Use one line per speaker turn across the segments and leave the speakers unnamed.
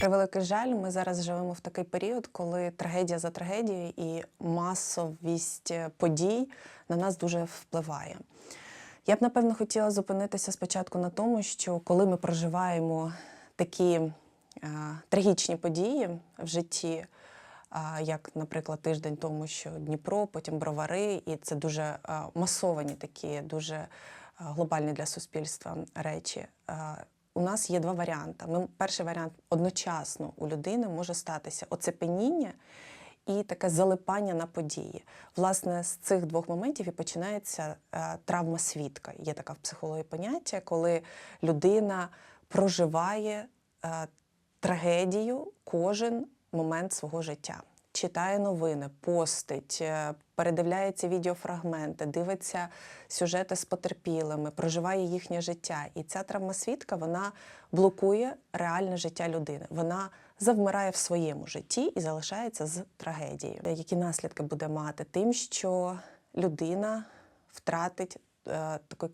Превеликий жаль, ми зараз живемо в такий період, коли трагедія за трагедією і масовість е, подій на нас дуже впливає. Я б напевно хотіла зупинитися спочатку на тому, що коли ми проживаємо такі е, трагічні події в житті, а, як, наприклад, тиждень тому, що Дніпро, потім Бровари, і це дуже е, масовані такі, дуже е, глобальні для суспільства речі. Е, У нас є два варіанти. Ми, перший варіант одночасно у людини може статися оцепеніння і таке залипання на події. Власне, з цих двох моментів і починається е, травма свідка. Є така в психології поняття, коли людина проживає е, трагедію кожен момент свого життя. Читає новини, постить, е, передивляється відеофрагменти, дивиться сюжети з потерпілими, проживає їхнє життя. І ця травма свідка вона блокує реальне життя людини. Вона завмирає в своєму житті і залишається з трагедією. Які наслідки буде мати тим, що людина втратить е, такий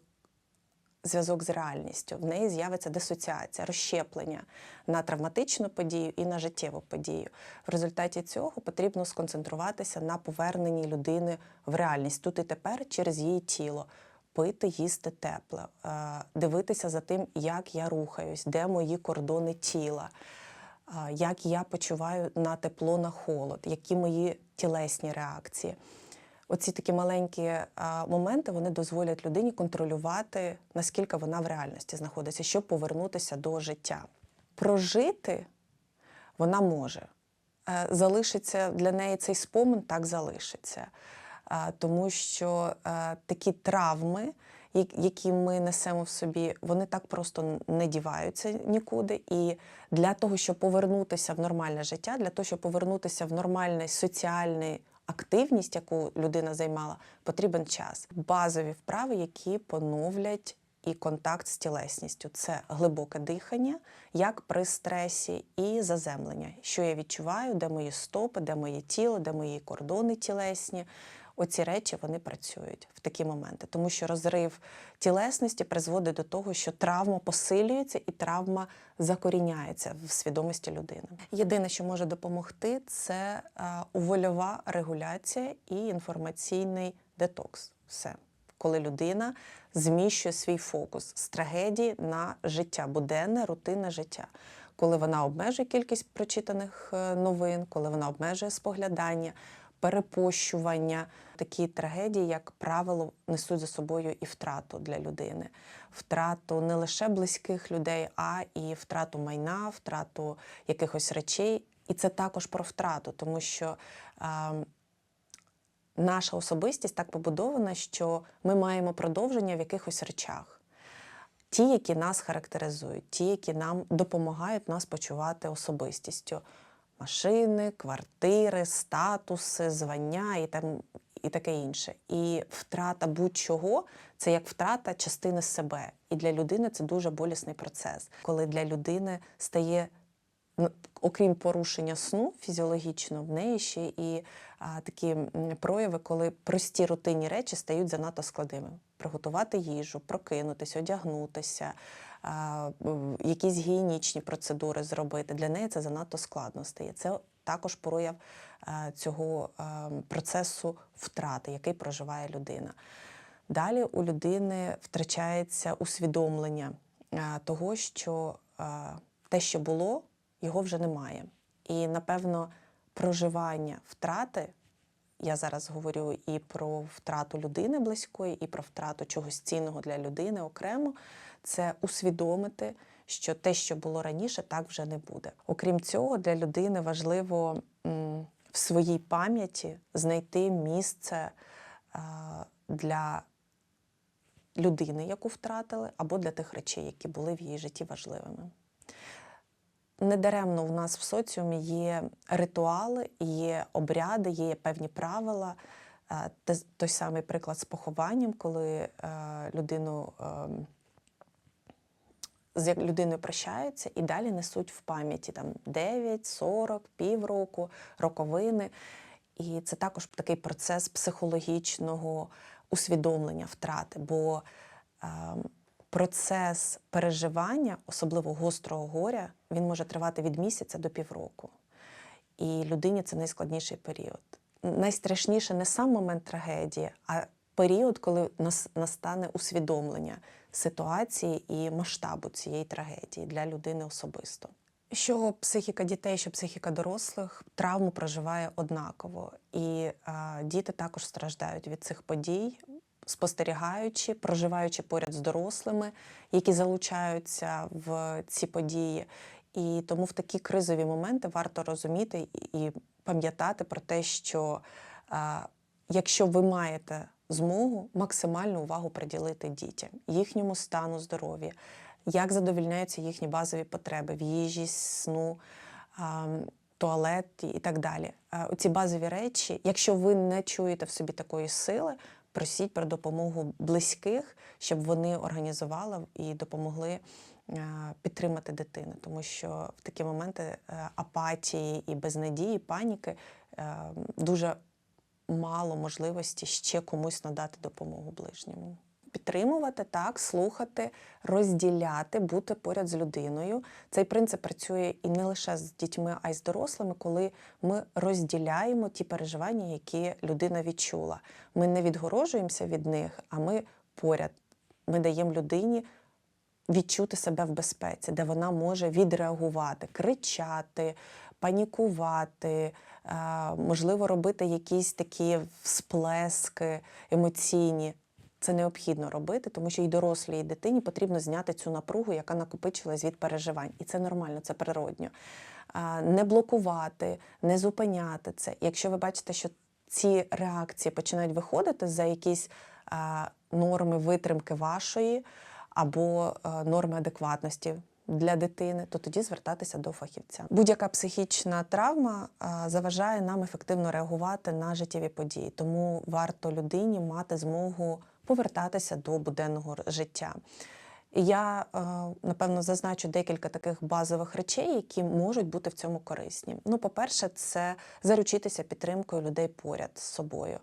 зв'язок з реальністю. В неї з'явиться дисоціація, розщеплення на травматичну подію і на життєву подію. В результаті цього потрібно сконцентруватися на поверненні людини в реальність тут і тепер через її тіло. Пити, їсти тепле, е, дивитися за тим, як я рухаюсь, де мої кордони тіла, е, як я почуваю на тепло, на холод, які мої тілесні реакції. Оці такі маленькі а, моменти вони дозволять людині контролювати, наскільки вона в реальності знаходиться, щоб повернутися до життя. Прожити вона може. Е, Залишиться для неї цей спомин, так залишиться. А, Тому що е, такі травми, які ми несемо в собі, вони так просто не діваються нікуди. І для того, щоб повернутися в нормальне життя, для того, щоб повернутися в нормальний соціальний активність, яку людина займала, потрібен час. Базові вправи, які поновлять і контакт з тілесністю. Це глибоке дихання, як при стресі, і заземлення. Що я відчуваю, де мої стопи, де моє тіло, де мої кордони тілесні. Оці речі вони працюють в такі моменти, тому що розрив тілесності призводить до того, що травма посилюється і травма закоріняється в свідомості людини. Єдине, що може допомогти, це е, вольова регуляція і інформаційний детокс. Все. Коли людина зміщує свій фокус з трагедії на життя, буденне, рутинне життя. Коли вона обмежує кількість прочитаних е, новин, коли вона обмежує споглядання, перепощування. Такі трагедії, як правило, несуть за собою і втрату для людини. Втрату не лише близьких людей, а і втрату майна, втрату якихось речей. І це також про втрату, тому що е, наша особистість так побудована, що ми маємо продовження в якихось речах. Ті, які нас характеризують, ті, які нам допомагають нас почувати особистістю машини, квартири, статуси, звання і там і таке інше. І втрата будь-чого це як втрата частини себе. І для людини це дуже болісний процес, коли для людини стає. Ну, Окрім порушення сну фізіологічно, в неї ще і а, такі прояви, коли прості рутинні речі стають занадто складними. Приготувати їжу, прокинутися, одягнутися, а, якісь гігієнічні процедури зробити. Для неї це занадто складно стає. Це також прояв а, цього а, процесу втрати, який проживає людина. Далі у людини втрачається усвідомлення того, що те, що було, його вже немає. І, напевно, проживання втрати. Я зараз говорю і про втрату людини близької, і про втрату чогось цінного для людини окремо. Це усвідомити, що те, що було раніше, так вже не буде. Окрім цього, для людини важливо в своїй пам'яті знайти місце для людини, яку втратили, або для тих речей, які були в її житті важливими. Недаремно в нас в соціумі є ритуали, є обряди, є певні правила. Е, Той самий приклад з похованням, коли е, людину ем, з людиною прощаються і далі несуть в пам'яті там 9, 40, півроку, роковини. І це також такий процес психологічного усвідомлення втрати. Бо ем, процес переживання, особливо гострого горя, він може тривати від місяця до півроку. І людині це найскладніший період. Найстрашніше не сам момент трагедії, а період, коли нас настане усвідомлення ситуації і масштабу цієї трагедії для людини особисто. Що психіка дітей, що психіка дорослих травму проживає однаково, і а, діти також страждають від цих подій, спостерігаючи, проживаючи поряд з дорослими, які залучаються в ці події. І тому в такі кризові моменти варто розуміти і пам'ятати про те, що якщо ви маєте змогу максимальну увагу приділити дітям, їхньому стану здоров'я, як задовільняються їхні базові потреби в їжі, сну, туалет і так далі. А, Оці базові речі, якщо ви не чуєте в собі такої сили, просіть про допомогу близьких, щоб вони організували і допомогли е, підтримати дитину, тому що в такі моменти е, апатії і безнадії, паніки е, дуже мало можливості ще комусь надати допомогу ближньому. Підтримувати так, слухати, розділяти, бути поряд з людиною. Цей принцип працює і не лише з дітьми, а й з дорослими, коли ми розділяємо ті переживання, які людина відчула. Ми не відгорожуємося від них, а ми поряд. Ми даємо людині відчути себе в безпеці, де вона може відреагувати, кричати, панікувати, е, можливо, робити якісь такі всплески емоційні. Це необхідно робити, тому що і дорослій і дитині потрібно зняти цю напругу, яка накопичилась від переживань. І це нормально, це природньо. Не блокувати, не зупиняти це. Якщо ви бачите, що ці реакції починають виходити за якісь норми витримки вашої або норми адекватності для дитини, то тоді звертатися до фахівця. Будь-яка психічна травма заважає нам ефективно реагувати на життєві події, тому варто людині мати змогу повертатися до буденного життя. Я е, напевно зазначу декілька таких базових речей, які можуть бути в цьому корисні. Ну, по-перше, це заручитися підтримкою людей поряд з собою,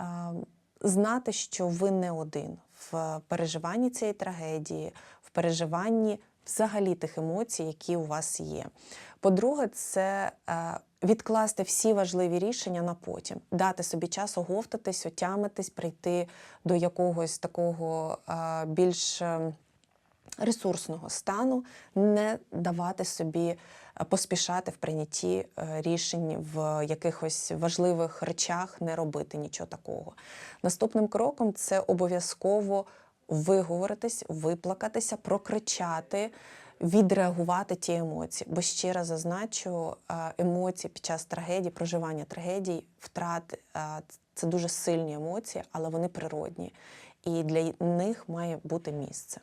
Е, знати, що ви не один в переживанні цієї трагедії, в переживанні взагалі тих емоцій, які у вас є. По-друге, це е, відкласти всі важливі рішення на потім, дати собі час оговтатись, отямитись, прийти до якогось такого е, більш е, ресурсного стану, не давати собі е, поспішати в прийнятті рішень в якихось важливих речах, не робити нічого такого. Наступним кроком це обов'язково виговоритись, виплакатися, прокричати. Відреагувати ті емоції, бо щиро зазначу, е, емоції під час трагедії, проживання трагедій, втрат е, це дуже сильні емоції, але вони природні, і для них має бути місце.